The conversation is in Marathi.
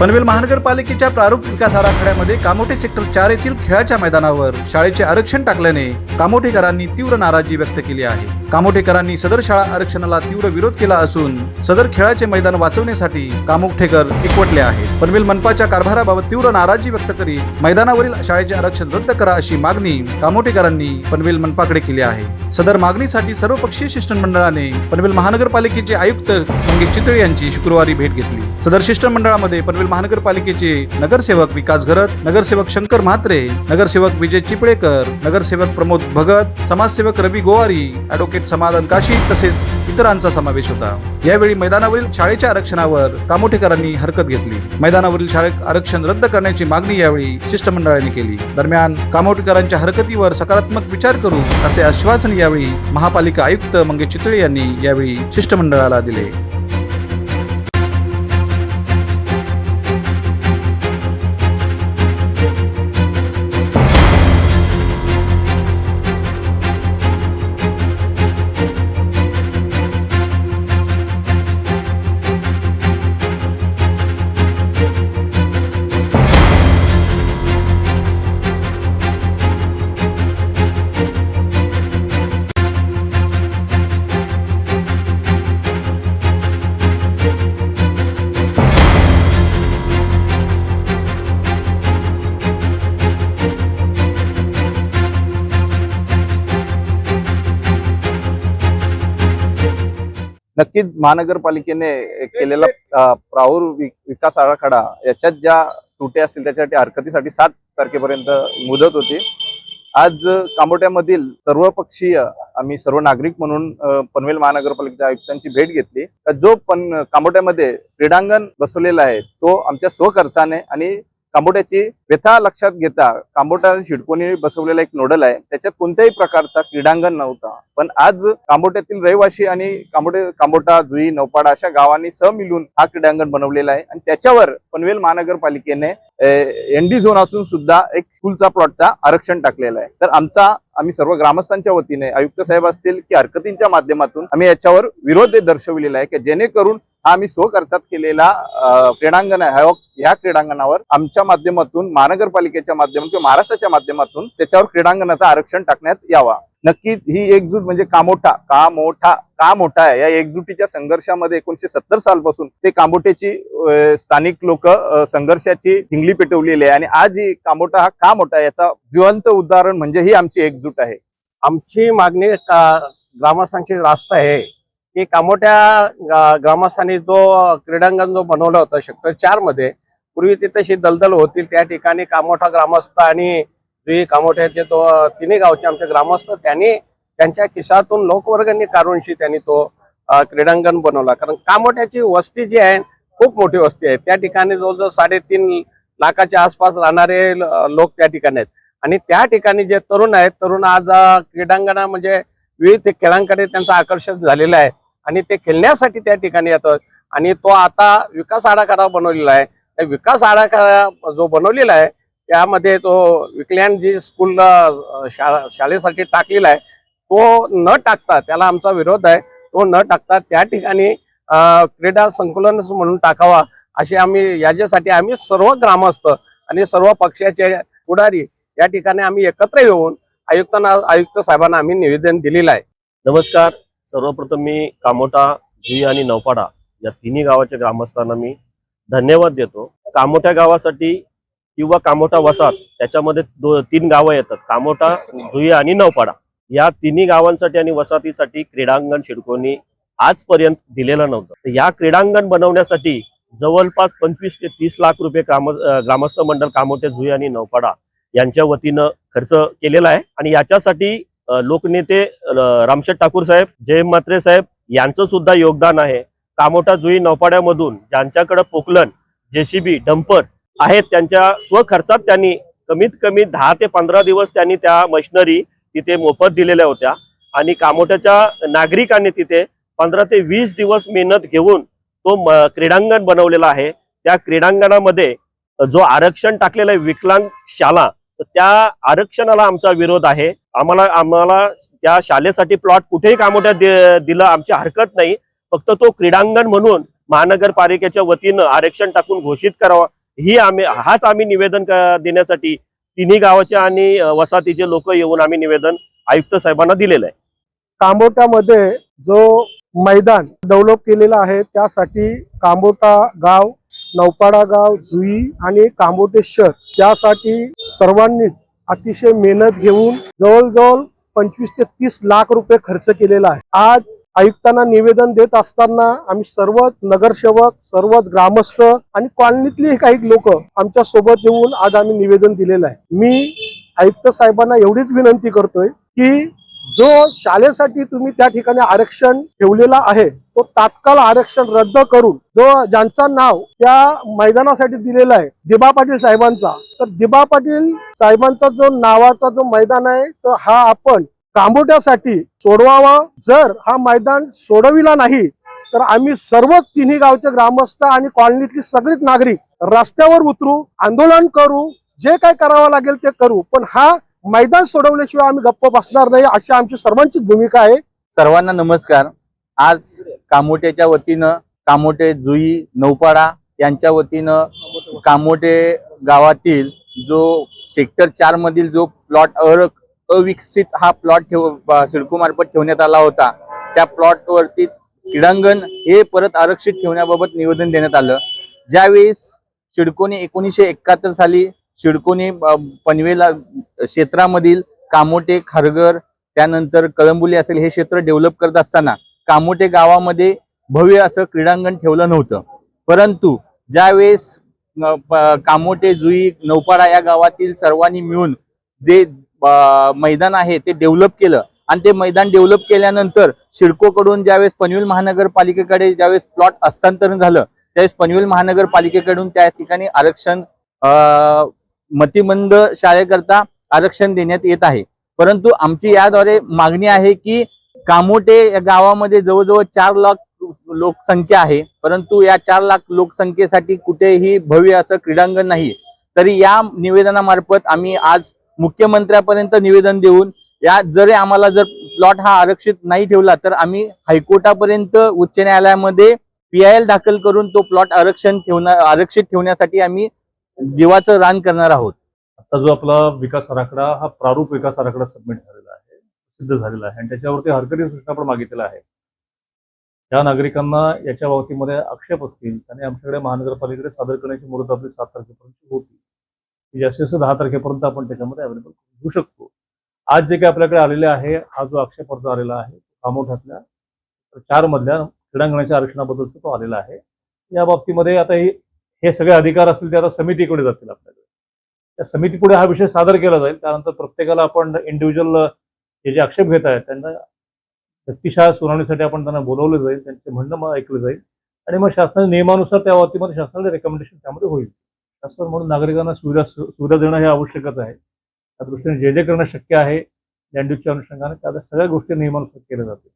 पनवेल महानगरपालिकेच्या प्रारूप विकास आराखड्यामध्ये कामोठे सेक्टर चार येथील खेळाच्या मैदानावर शाळेचे आरक्षण टाकल्याने कामोठेकरांनी तीव्र नाराजी व्यक्त केली आहे. कामोठेकरांनी सदर शाळा आरक्षणाला तीव्र विरोध केला असून सदर खेळाचे मैदान वाचवण्यासाठी कामोठेकर एकवटले आहेत. पनवेल मनपाच्या कारभाराबाबत तीव्र नाराजी व्यक्त करीत मैदानावरील शाळेचे आरक्षण रद्द करा अशी मागणी कामोटीकरांनी पनवेल मनपाकडे केली आहे. सदर मागणीसाठी सर्वपक्षीय शिष्टमंडळाने पनवेल महानगरपालिकेचे आयुक्त संगीत चितळे यांची शुक्रवारी भेट घेतली. सदर शिष्टमंडळामध्ये पनवेल महानगरपालिकेचे नगरसेवक विकास घरत नगरसेवक शंकर म्हात्रे नगरसेवक विजय चिपळेकर नगरसेवक प्रमोद भगत समाजसेवक रवी गोवारी ॲडव्होकेट समाधान काशी तसेच इतरांचा समावेश होता. यावेळी मैदानावरील शाळेच्या आरक्षणावर कामोठेकरांनी हरकत घेतली. मैदानावरील शाळेत आरक्षण रद्द करण्याची मागणी यावेळी शिष्टमंडळाने केली. दरम्यान कामोठेकरांच्या हरकतीवर सकारात्मक विचार करू असे आश्वासन यावेळी महापालिका आयुक्त मंगेश चितळे यांनी यावेळी शिष्टमंडळाला दिले. नक्कीच महानगरपालिकेने केलेला वि- विकास आराखडा याच्यात ज्या त्रुटी असतील त्याच्यासाठी हरकतीसाठी सात तारखेपर्यंत मुदत होती. आज कामोट्यामधील सर्वपक्षीय आम्ही सर्व नागरिक म्हणून पनवेल महानगरपालिकेच्या आयुक्तांची भेट घेतली. तर जो पण कामोट्यामध्ये क्रीडांगण बसवलेला आहे तो आमच्या स्वखर्चाने आणि कांबोट्याची व्यथा लक्षात घेता कांबोटा शिडकोनी बसवलेला एक नोडल आहे. त्याच्यात कोणत्याही प्रकारचा क्रीडांगण नव्हता. पण आज कांबोट्यातील रहिवासी आणि कांबोटे कांबोटा जुई नौपाडा अशा गावांनी सहमिलून हा क्रीडांगण बनवलेला आहे. आणि त्याच्यावर पनवेल महानगरपालिकेने एनडी झोन असून सुद्धा एक स्कूलचा प्लॉटचा आरक्षण टाकलेला आहे. तर आमचा आम्ही सर्व ग्रामस्थांच्या वतीने आयुक्त साहेब असतील की हरकतींच्या माध्यमातून आम्ही याच्यावर विरोध दर्शविलेला आहे की जेणेकरून हा आम्ही स्वखर्चात केलेला क्रीडांगण आहे. हो, ह्या या क्रीडांगणावर आमच्या माध्यमातून महानगरपालिकेच्या माध्यमातून किंवा महाराष्ट्राच्या माध्यमातून त्याच्यावर क्रीडांगणाचं आरक्षण टाकण्यात यावा. नक्कीच ही एकजूट म्हणजे कामोठा का मोठा का मोठा आहे. या एकजुटीच्या संघर्षामध्ये एकोणीशे सत्तर सालपासून ते कामोठ्याची स्थानिक लोक संघर्षाची हिंगली पेटवलेली आहे. आणि आज ही कामोठा हा का मोठा याचा जिवंत उदाहरण म्हणजे ही आमची एकजूट आहे. आमची मागणी ग्रामस्थांची रास्त आहे. की कामोट्या ग्रामस्थांनी जो क्रीडांगण जो बनवलं होतं सेक्टर चारमध्ये पूर्वी ती तशी दलदल होतील त्या ठिकाणी कामोठा ग्रामस्थ आणि जे कामोठ्याचे तो तिन्ही गावचे आमचे ग्रामस्थ त्यांनी त्यांच्या खिशातून लोकवर्गणी काढूनशी त्यांनी तो क्रीडांगण बनवला. कारण कामोठ्याची वस्ती जी आहे खूप मोठी वस्ती आहे. त्या ठिकाणी जवळजवळ साडेतीन लाखाच्या आसपास राहणारे लोक त्या ठिकाणी आहेत. आणि त्या ठिकाणी जे तरुण आहेत तरुण आज क्रीडांगणा म्हणजे विविध खेळांकडे त्यांचं आकर्षण झालेलं आहे. आणि ते खेळण्यासाठी त्या ठिकाणी येतात. आणि तो आता विकास आराखडा बनवलेला आहे. त्या विकास आराखडा जो बनवलेला आहे त्यामध्ये तो विकल्यान जी स्कूल शा- शाळेसाठी टाकलेला आहे तो न टाकता त्याला आमचा विरोध आहे तो न टाकता त्या ठिकाणी क्रीडा संकुलन म्हणून टाकावा अशी आम्ही याच्यासाठी आम्ही सर्व ग्रामस्थ आणि सर्व पक्षाचे पुढारी या ठिकाणी आम्ही एकत्र येऊन आयुक्तांना आयुक्त साहेबांना आम्ही निवेदन दिलेलं आहे. नमस्कार. सर्वप्रथम मी कामोटा जुई आणि नौपाडा या तिन्ही गावाच्या ग्रामस्थांना मी धन्यवाद देतो. कामोठ्या गावासाठी किंवा कामोठा वसाहत त्याच्यामध्ये दो तीन गावं येतात. कामोठा जुई आणि नौपाडा या तिन्ही गावांसाठी आणि वसाहतीसाठी क्रीडांगण शिडकोनी आजपर्यंत दिलेलं नव्हतं. या क्रीडांगण बनवण्यासाठी जवळपास पंचवीस ते तीस लाख रुपये ग्राम ग्रामस्थ मंडळ कामोटे जुई आणि नौपाडा यांच्या वतीनं खर्च केलेला आहे. आणि याच्यासाठी लोकनेते रामशेठ ठाकूर साहेब जय म्हात्रे साहेब यांचं सुद्धा योगदान आहे. कामोठा जुई नौपाड्यामधून ज्यांच्याकडे पोकलन जेसीबी डंपर आहेत त्यांच्या स्वखर्चात त्यांनी कमीत कमी दहा ते पंधरा दिवस त्यांनी त्या मशिनरी तिथे मोफत दिलेल्या होत्या. आणि कामोट्याच्या नागरिकांनी तिथे पंधरा ते वीस दिवस मेहनत घेऊन तो क्रीडांगण बनवलेला आहे. त्या क्रीडांगणामध्ये जो आरक्षण टाकलेलं आहे विकलांग शाला तर त्या आरक्षणाला आमचा विरोध आहे. आम्हाला आम्हाला त्या शाळेसाठी प्लॉट कुठेही कामोठ्या दिलं आमची हरकत नाही. फक्त तो क्रीडांगण म्हणून महानगरपालिकेच्या वतीनं आरक्षण टाकून घोषित करावा. ही आम्ही हाच आम्ही निवेदन देण्यासाठी तिन्ही गावाचे आणि वसाहतीचे लोक येऊन आम्ही निवेदन आयुक्त साहेबांना दिलेलं आहे. कांबोटामध्ये जो मैदान डेव्हलप केलेला आहे त्यासाठी कांबोटा गाव नौपाडा गाव जुई आणि कांबोटे शहर त्यासाठी सर्वांनीच अतिशय मेहनत घेऊन जवळजवळ पंचवीस ते तीस लाख रुपये खर्च केलेला आहे. आज आयुक्तांना निवेदन देत असताना आम्ही सर्वच नगरसेवक सर्वच ग्रामस्थ आणि कॉलनीतली काही लोक आमच्यासोबत येऊन आज आम्ही निवेदन दिलेलं आहे. मी आयुक्त साहेबांना एवढीच विनंती करतोय की जो शाळेसाठी तुम्ही त्या ठिकाणी आरक्षण ठेवलेला आहे तो तात्काळ आरक्षण रद्द करून जो ज्यांचं नाव त्या मैदानासाठी दिलेला आहे दिबा पाटील साहेबांचा तर दिबा पाटील साहेबांचा जो नावाचा जो मैदान आहे तर हा आपण कांबोट्यासाठी सोडवावा. जर हा मैदान सोडविला नाही तर आम्ही सर्वच तिन्ही गावचे ग्रामस्थ आणि कॉलनीतली सगळीच नागरिक रस्त्यावर उतरू आंदोलन करू जे काय करावं लागेल ते करू. पण हा मैदान सोडवल्याशिवाय आम्ही गप्प बसणार नाही अशी आमची सर्वांची भूमिका आहे. सर्वांना नमस्कार. आज कामोट्याच्या वतीनं कामोटे जुई नौपाडा यांच्या वतीनं कामोटे गावातील जो सेक्टर चार मधील जो प्लॉट अविकसित हा प्लॉट ठेव सिडकोमार्फत सिडको मार्फत ठेवण्यात आला होता. त्या प्लॉटवरती क्रीडांगण हे परत आरक्षित ठेवण्याबाबत निवेदन देण्यात आलं. ज्यावेळेस सिडकोने एकोणीसशे एकाहत्तर साली सिडकोने पनवेला पनवेल क्षेत्रामधील कामोटे खारगर त्यानंतर कळंबुली असेल हे क्षेत्र डेव्हलप करत असताना कामोटे गावामध्ये भव्य असं क्रीडांगण ठेवलं नव्हतं. परंतु ज्यावेळेस कामोटे जुई नौपाडा या गावातील सर्वांनी मिळून जे मैदान आहे ते डेव्हलप केलं. आणि ते मैदान डेव्हलप केल्यानंतर सिडकोकडून ज्यावेळेस पनवेल महानगरपालिकेकडे ज्यावेळेस प्लॉट हस्तांतरण झालं त्यावेळेस पनवेल महानगरपालिकेकडून त्या ठिकाणी आरक्षण अ, मतिमंद शाळेकरता आरक्षण देण्यात येत आहे. परंतु आमची याद्वारे मागणी आहे की कामोटे या गावामध्ये जवळजवळ चार लाख लोकसंख्या आहे. परंतु या चार लाख लोकसंख्येसाठी कुठेही भव्य असं क्रीडांगण नाही. तरी या निवेदनामार्फत आम्ही आज मुख्यमंत्र्यापर्यंत निवेदन देऊन या जरी आम्हाला जर प्लॉट हा आरक्षित नाही ठेवला तर आम्ही हायकोर्टापर्यंत उच्च न्यायालयामध्ये पी आय एल दाखल करून तो प्लॉट आरक्षण ठेवणार आरक्षित ठेवण्यासाठी आम्ही जीवाचं रान करणार आहोत. आता जो आपला विकास आराखडा हा प्रारूप विकास आराखडा सबमिट झालेला आहे सिद्ध झालेला आहे. आणि त्याच्यावरती हरकती सूचना पण मागितलेला आहे ज्या नागरिकांना याच्या बाबतीमध्ये आक्षेप असतील त्यांनी आमच्याकडे महानगरपालिकेकडे सादर करण्याची मुदत आपली सात तारखेपर्यंत होती. ती जास्तीत जास्त दहा तारखेपर्यंत आपण त्याच्यामध्ये अवेलेबल होऊ शकतो. आज जे काही आपल्याकडे आलेले आहे हा जो आक्षेप अर्ज आलेला आहे कामोठ्यातल्या चार मधल्या क्रीडांगणाच्या आरक्षणाबद्दलचा तो आलेला आहे. या बाबतीमध्ये आता ही हे सगळे अधिकार असतील ते आता समितीकडे जातील आपल्याकडे. त्या समितीपुढे हा विषय सादर केला जाईल. त्यानंतर प्रत्येकाला आपण इंडिव्हिज्युअल हे जे आक्षेप घेत आहेत त्यांना व्यक्तिशः सुनावणीसाठी आपण त्यांना बोलवलं जाईल त्यांचे म्हणणं मग ऐकलं जाईल. आणि मग शासन नियमानुसार त्या बाबतीमध्ये शासनाचे रेकमेंडेशन त्यामध्ये होईल. शासन म्हणून नागरिकांना सुविधा सुविधा देणं हे आवश्यकच आहे. त्या दृष्टीने जे जे करणं शक्य आहे लँड अनुषंगाने त्या सगळ्या गोष्टी नियमानुसार केल्या जातील.